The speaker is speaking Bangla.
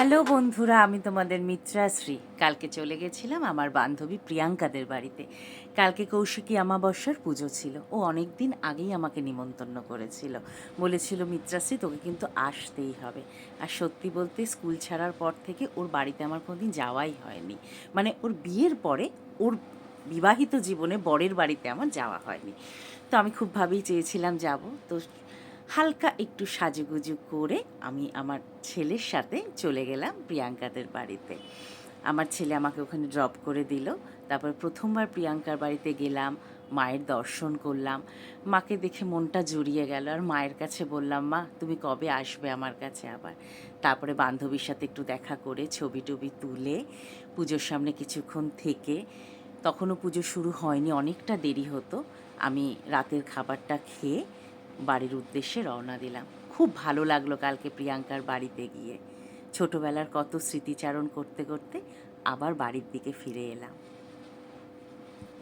হ্যালো বন্ধুরা, আমি তোমাদের মিত্রাশ্রী কালকে চলে গেছিলাম আমার বান্ধবী প্রিয়াঙ্কাদের বাড়িতে। কালকে কৌশিকী অমাবস্যার পুজো ছিল। ও অনেক দিন আগেই আমাকে নিমন্ত্রণ করেছিল। বলেছিল মিত্রাশ্রী তোকে কিন্তু আসতেই হবে। আর সত্যি বলতে, স্কুল ছাড়ার পর থেকে ওর বাড়িতে আমার কোনোদিন যাওয়াই হয়নি। মানে ওর বিয়ের পরে ওর বিবাহিত জীবনে বরের বাড়িতে আমার যাওয়া হয়নি। তো আমি খুব ভাবেই চেয়েছিলাম যাব। তো হালকা একটু সাজুগুজু করে আমি আমার ছেলের সাথে চলে গেলাম প্রিয়াঙ্কাদের বাড়িতে। আমার ছেলে আমাকে ওখানে ড্রপ করে দিল। তারপর প্রথমবার প্রিয়াঙ্কার বাড়িতে গেলাম, মায়ের দর্শন করলাম। মাকে দেখে মনটা জুড়িয়ে গেল। আর মায়ের কাছে বললাম, মা, তুমি কবে আসবে আমার কাছে আবার? তারপরে বান্ধবীর সাথে একটু দেখা করে ছবি টবি তুলে পুজোর সামনে কিছুক্ষণ থেকে। তখনও পুজো শুরু হয়নি, অনেকটা দেরি হতো। আমি রাতের খাবারটা খেয়ে বাড়ির উদ্দেশ্যে রওনা দিলাম। খুব ভালো লাগল কালকে প্রিয়াঙ্কার বাড়িতে গিয়ে। ছোটবেলার কত স্মৃতিচারণ করতে করতে আবার বাড়ির দিকে ফিরে এলাম।